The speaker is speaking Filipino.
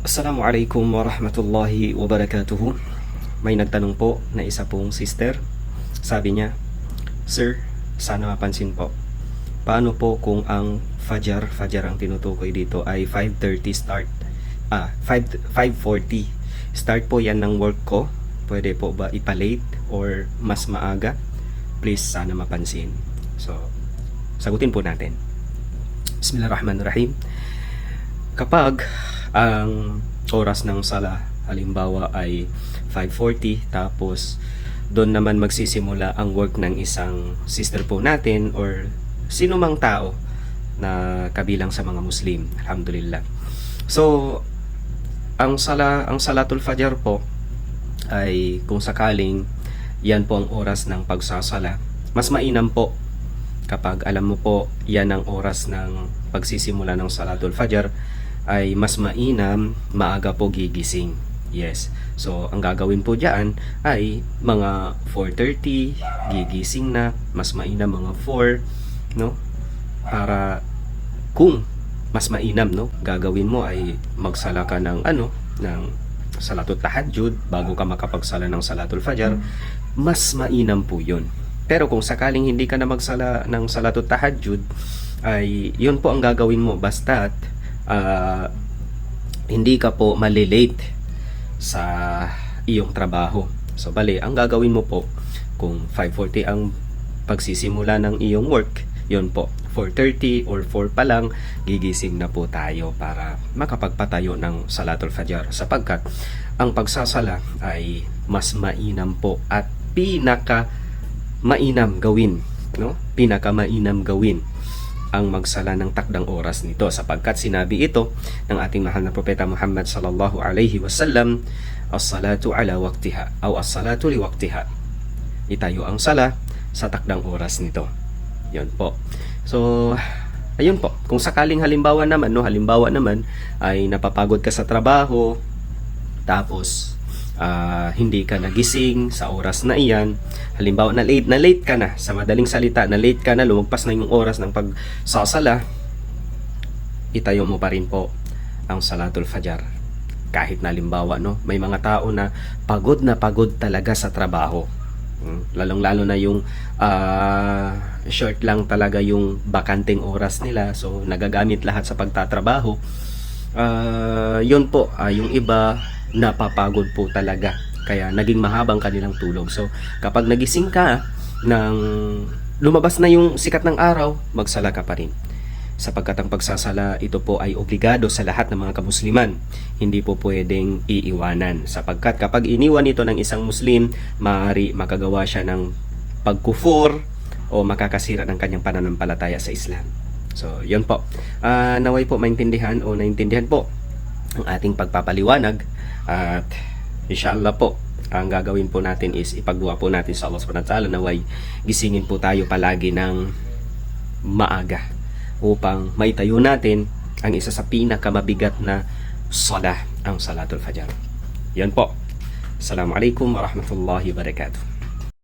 Assalamualaikum warahmatullahi wabarakatuhu. May nagtanong po na isa pong sister. Sabi niya, Sir, sana mapansin po. Paano po kung ang Fajar, Fajar ang tinutukoy dito ay 5.30 start? Ah, 5, 5.40. Start po yan ng work ko. Pwede po ba ipalate or mas maaga? Please, sana mapansin. So, sagutin po natin. Bismillahirrahmanirrahim. Kapag ang oras ng sala halimbawa ay 5.40 tapos doon naman magsisimula ang work ng isang sister po natin or sino mang tao na kabilang sa mga Muslim. Alhamdulillah. So, ang sala ang salatul fajar po ay kung sakaling yan po ang oras ng pagsasala, mas mainam po kapag alam mo po yan ang oras ng pagsisimula ng salatul fajar ay mas mainam maaga po gigising. Yes. So, ang gagawin po diyan ay mga 4.30 gigising na, mas mainam mga 4, no? Para kung mas mainam, no? Gagawin mo ay magsala ka ng ano, ng salatul tahajjud bago ka makapagsala ng salatul fajar, mas mainam po 'yun. Pero kung sakaling hindi ka na magsala ng salatul tahajjud, ay yun po ang gagawin mo basta't ah, hindi ka po malilate sa iyong trabaho. So bali, ang gagawin mo po kung 5:40 ang pagsisimula ng iyong work, yun po 4.30 or 4 pa lang, gigising na po tayo para makapagpatayo ng Salatul Fajar sapagkat ang pagsasala ay mas mainam po at pinaka mainam gawin, no? Pinaka mainam gawin ang magsala ng takdang oras nito. Sapagkat sinabi ito ng ating mahal na propeta Muhammad sallallahu alaihi wasallam as-salatu ala waqtiha aw as-salatu li waqtiha. Itayo ang sala sa takdang oras nito. Yon po. So ayun po. Kung sakaling halimbawa naman no halimbawa naman ay napapagod ka sa trabaho tapos ah, hindi ka nagising sa oras na iyan. Halimbawa na late na late ka na. Sa madaling salita na late ka na lumagpas na yung oras ng pagsasala itayo mo pa rin po ang salatul fajar. Kahit na halimbawa no may mga tao na pagod na pagod talaga sa trabaho. Mm, lalong-lalo na yung ah, short lang talaga yung bakanteng oras nila. So nagagamit lahat sa pagtatrabaho. Ah, yun po ah, yung iba napapagod po talaga kaya naging mahabang kanilang tulog so kapag nagising ka ng lumabas na yung sikat ng araw magsala ka pa rin sapagkat ang pagsasala ito po ay obligado sa lahat ng mga kamusliman. Hindi po pwedeng iiwanan sapagkat kapag iniwan ito ng isang muslim, maaari makagawa siya ng pagkufur o makakasira ng kanyang pananampalataya sa Islam. So, yun po. Ah, naway po maintindihan o naintindihan po ang ating pagpapaliwanag at inshallah po ang gagawin po natin is ipagduwa po natin sa Allah subhanahu wa ta'ala naway gisingin po tayo palagi ng maaga upang maitayo natin ang isa sa pinakamabigat na sala ang Salatul Fajar. Yan po. Assalamualaikum warahmatullahi wabarakatuh.